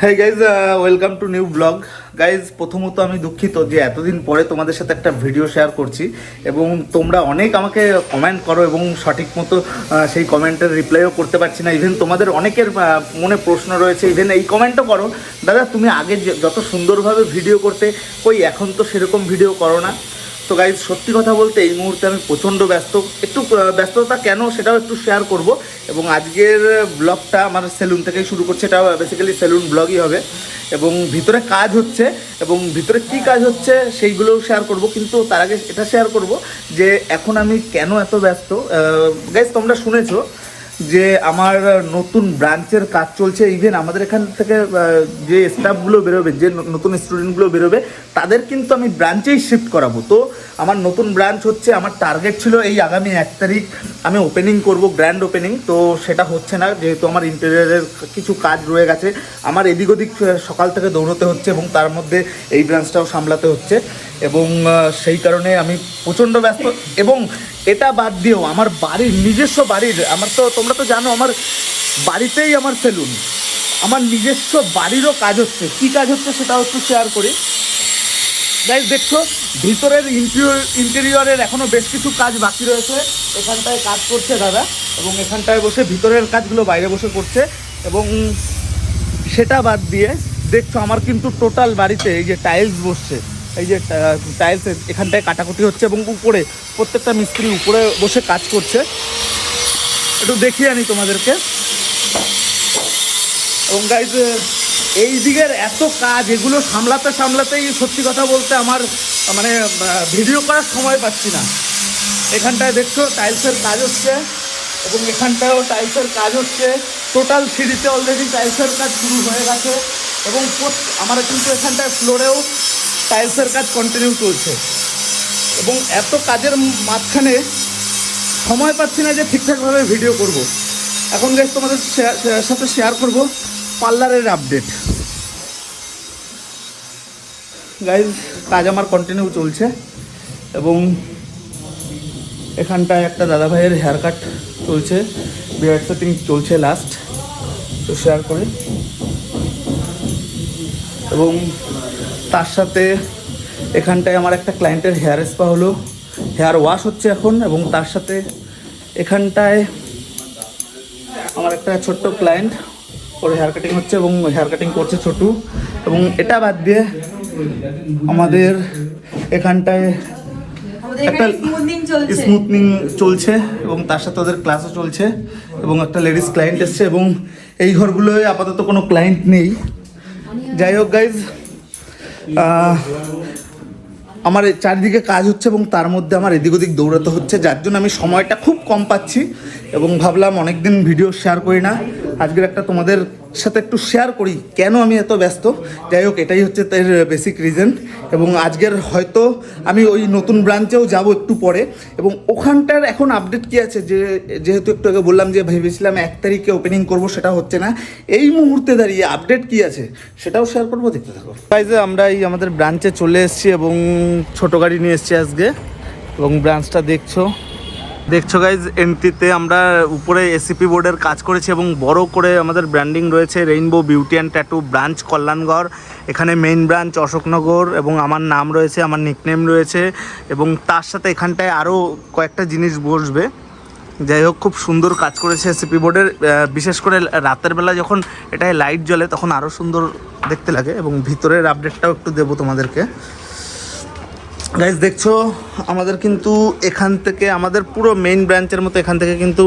হ্যাঁ guys welcome to new blog guys প্রথমত আমি দুঃখিত যে এতদিন পরে তোমাদের সাথে একটা ভিডিও শেয়ার করছি এবং তোমরা অনেক আমাকে কমেন্ট করো এবং সঠিক মতো সেই কমেন্টের রিপ্লাইও করতে পারছি না। ইভেন তোমাদের অনেকের মনে প্রশ্ন রয়েছে ইভেন এই কমেন্টও করো। দাদা, তুমি আগে যত সুন্দরভাবে ভিডিও করতে, কই এখন তো সেরকম ভিডিও করো না। তো গাইজ সত্যি কথা বলতে এই মুহূর্তে আমি প্রচণ্ড ব্যস্ত। একটু ব্যস্ততা কেন সেটাও একটু শেয়ার করব। এবং আজকের ব্লগটা আমার সেলুন থেকেই শুরু করছে। এটা বেসিক্যালি সেলুন ব্লগই হবে। এবং ভিতরে কাজ হচ্ছে। এবং ভিতরে কি কাজ হচ্ছে সেইগুলোও শেয়ার করব। কিন্তু তার আগে এটা শেয়ার করব যে এখন আমি কেন এত ব্যস্ত? গাইজ তোমরা শুনেছো যে আমার নতুন ব্রাঞ্চের কাজ চলছে ইভেন আমাদের এখান থেকে যে স্টাফগুলো বেরোবে, যে নতুন স্টুডেন্টগুলো বেরোবে, তাদের কিন্তু আমি ব্রাঞ্চেই শিফট করাবো। তো আমার নতুন ব্রাঞ্চ হচ্ছে, আমার টার্গেট ছিল এই আগামী এক তারিখ আমি ওপেনিং করব গ্র্যান্ড ওপেনিং তো সেটা হচ্ছে না, যেহেতু আমার ইন্টেরিয়ারের কিছু কাজ রয়ে গেছে, আমার এদিক ওদিক সকাল থেকে দৌড়তে হচ্ছে এবং তার মধ্যে এই ব্রাঞ্চটাও সামলাতে হচ্ছে এবং সেই কারণে আমি প্রচণ্ড ব্যস্ত এবং এটা বাদ দিয়েও আমার বাড়ির, নিজস্ব বাড়ির, আমার তো, তোমরা তো জানো আমার বাড়িতেই আমার সেলুন আমার নিজস্ব বাড়িরও কাজ হচ্ছে। কী কাজ হচ্ছে সেটাও একটু শেয়ার করি। গাইজ দেখছ, ভিতরের ইন্টেরিয়র ইন্টেরিয়রের এখনও বেশ কিছু কাজ বাকি রয়েছে। এখানটায় কাজ করছে দাদা, এবং এখানটায় বসে ভিতরের কাজগুলো বাইরে বসে করছে, এবং সেটা বাদ দিয়ে, দেখছ, আমার কিন্তু টোটাল বাড়িতে এই যে টাইলস বসছে। এই যে টাইলস এখানটায় কাটাকুটি হচ্ছে এবং উপরে প্রত্যেকটা মিস্ত্রি উপরে বসে কাজ করছে। একটু দেখিয়ে আনি তোমাদেরকে। এবং গাইজ এই দিকের এত কাজ, এগুলো সামলাতে সামলাতেই সত্যি কথা বলতে আমার মানে ভিডিও করার সময় পাচ্ছি না। এখানটায় দেখছ টাইলসের কাজ হচ্ছে এবং এখানটায়ও টাইলসের কাজ হচ্ছে। টোটাল সিঁড়িতে অলরেডি টাইলসের কাজ শুরু হয়ে গেছে এবং আমার কিন্তু এখানটায় ফ্লোরেও টাইলসের কাজ কন্টিনিউ চলছে। এবং এত কাজের মাঝখানে সময় পাচ্ছি না যে ঠিকঠাকভাবে ভিডিও করব। এখন গাইজ তোমাদের সাথে শেয়ার করব পার্লারের আপডেট গাইজ কাজ আমার কন্টিনিউ চলছে এবং এখানটায় একটা দাদা ভাইয়ের হেয়ার কাট চলছে। বিয়ার সেটিং চলছে লাস্ট তো শেয়ার করি। এবং তার সাথে এখানটায় আমার একটা ক্লায়েন্টের হেয়ার স্পা হলো। হেয়ার ওয়াশ হচ্ছে এখন এবং তার সাথে এখানটায় আমার একটা ছোট্ট ক্লায়েন্ট ওর হেয়ার কাটিং হচ্ছে এবং হেয়ার কাটিং করছে ছোটু। এবং এটা বাদ দিয়ে আমাদের এখানটায় একটা স্মুথনিং চলছে। স্মুথনিং চলছে এবং তার সাথে ওদের ক্লাসও চলছে এবং একটা লেডিস ক্লায়েন্ট এসছে এবং এই ঘরগুলোয় আপাতত কোনো ক্লায়েন্ট নেই। যাই হোক গাইজ আমার চারিদিকে কাজ হচ্ছে এবং তার মধ্যে আমার এদিক ওদিক দৌড়াতে হচ্ছে, যার জন্য আমি সময়টা খুব কম পাচ্ছি এবং ভাবলাম অনেকদিন ভিডিও শেয়ার করি না। আজকের একটা তোমাদের সাথে একটু শেয়ার করি কেন আমি এত ব্যস্ত। যাই হোক, এটাই হচ্ছে তার বেসিক রিজন এবং আজকের হয়তো আমি ওই নতুন ব্রাঞ্চেও যাব একটু পরে। এবং ওখানটার এখন আপডেট কি আছে? যে, যেহেতু একটু আগে বললাম যে ভেবেছিলাম এক তারিখে ওপেনিং করব, সেটা হচ্ছে না। এই মুহূর্তে দাঁড়িয়ে আপডেট কি আছে? সেটাও শেয়ার করব, দেখতে থাকো। যে আমরা এই আমাদের ব্রাঞ্চে চলে এসেছি এবং ছোট গাড়ি নিয়ে এসেছি আজকে। এবং ব্রাঞ্চটা দেখছ। দেখছ গাইজ এন্ট্রিতে আমরা উপরে এসিপি বোর্ডের কাজ করেছি এবং বড় করে আমাদের ব্র্যান্ডিং রয়েছে rainbow beauty and tattoo branch Kalyangarh. এখানে মেইন ব্রাঞ্চ অশোকনগর এবং আমার নাম রয়েছে, আমার নিকনেম রয়েছে এবং তার সাথে এখানটায় আরও কয়েকটা জিনিস বসবে। যাই হোক, খুব সুন্দর কাজ করেছে এসিপি বোর্ডের বিশেষ করে রাতের বেলা যখন এটায় লাইট জ্বলে তখন আরও সুন্দর দেখতে লাগে এবং ভিতরের আপডেটটাও একটু দেবো তোমাদেরকে। গাইজ দেখছ? আমাদের কিন্তু এখান থেকে, আমাদের পুরো মেইন ব্রাঞ্চের মতো এখান থেকে কিন্তু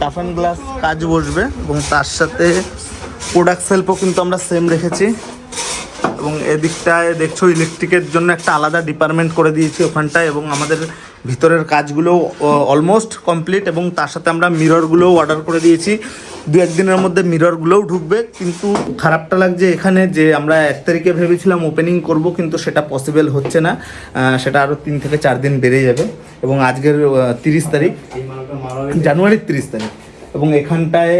টাফ অ্যান্ড গ্লাস কাজ বসবে এবং তার সাথে প্রোডাক্ট সেলফও কিন্তু আমরা সেম রেখেছি। এবং এদিকটায় দেখছ ইলেকট্রিকের জন্য একটা আলাদা ডিপার্টমেন্ট করে দিয়েছি ওখানটায় এবং আমাদের ভিতরের কাজগুলো অলমোস্ট কমপ্লিট এবং তার সাথে আমরা মিররগুলোও অর্ডার করে দিয়েছি। দু একদিনের মধ্যে মিররগুলোও ঢুকবে কিন্তু খারাপটা লাগছে এখানে যে আমরা এক তারিখে ভেবেছিলাম ওপেনিং করব কিন্তু সেটা পসিবল হচ্ছে না। সেটা আরও তিন থেকে চার দিন বেড়ে যাবে। এবং আজকের তিরিশ তারিখ জানুয়ারির তিরিশ তারিখ। এবং এখানটায়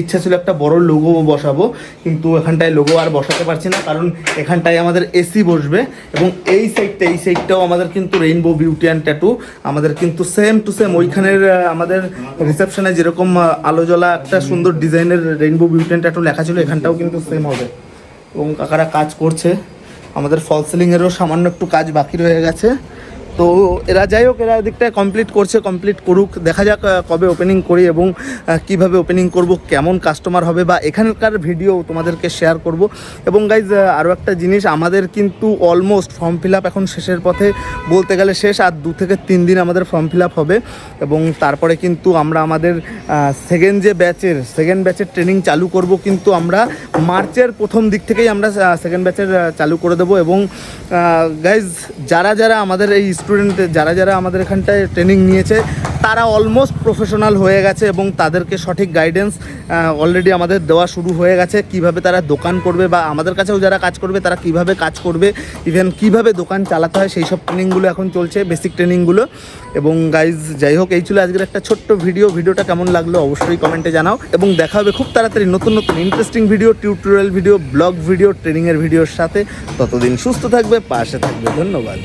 ইচ্ছা ছিল একটা বড় লোগো বসাবো, কিন্তু এখানটায় লোগো আর বসাতে পারছি না, কারণ এখানটায় আমাদের এসি বসবে এবং এই সাইডটা এই সাইডটাও আমাদের কিন্তু রেইনবো বিউটি অ্যান্ড ট্যাটু আমাদের কিন্তু সেম টু সেম ওইখানের আমাদের রিসেপশনে যেরকম আলো জ্বলা একটা সুন্দর ডিজাইনের রেইনবো বিউটি অ্যান্ড ট্যাটু লেখা ছিল, এখানটাও কিন্তু সেম হবে। এবং কাকারা কাজ করছে, আমাদের ফল সিলিংয়েরও সামান্য একটু কাজ বাকি রয়ে গেছে। তো এরা যাই হোক, এরা দিকটায় কমপ্লিট করছে কমপ্লিট করুক। দেখা যাক কবে ওপেনিং করি এবং কীভাবে ওপেনিং করব, কেমন কাস্টমার হবে বা এখানকার ভিডিও তোমাদেরকে শেয়ার করব। এবং গাইজ আরও একটা জিনিস, আমাদের কিন্তু অলমোস্ট ফর্ম ফিল আপ এখন শেষের পথে বলতে গেলে শেষ, আর দু থেকে তিন দিন আমাদের ফর্ম ফিল আপ হবে। এবং তারপরে কিন্তু আমরা আমাদের সেকেন্ড যে ব্যাচের সেকেন্ড ব্যাচের ট্রেনিং চালু করব কিন্তু আমরা মার্চের প্রথম দিক থেকেই আমরা সেকেন্ড ব্যাচের চালু করে দেবো। এবং গাইজ যারা যারা আমাদের এই স্টুডেন্ট যারা যারা আমাদের এখানটায় ট্রেনিং নিয়েছে, তারা অলমোস্ট প্রফেশনাল হয়ে গেছে এবং তাদেরকে সঠিক গাইডেন্স অলরেডি আমাদের দেওয়া শুরু হয়ে গেছে কীভাবে তারা দোকান করবে বা আমাদের কাছেও যারা কাজ করবে তারা কীভাবে কাজ করবে ইভেন কীভাবে দোকান চালাতে হয় সেই সব ট্রেনিংগুলো এখন চলছে বেসিক ট্রেনিংগুলো এবং গাইজ যাই হোক, এই ছিল আজকের একটা ছোট্ট ভিডিও ভিডিওটা কেমন লাগল অবশ্যই কমেন্টে জানাও। এবং দেখা হবে খুব তাড়াতাড়ি নতুন নতুন interesting video tutorial video blog video ট্রেনিংয়ের ভিডিওর সাথে। ততদিন সুস্থ থাকবে, পাশে থাকবে। ধন্যবাদ।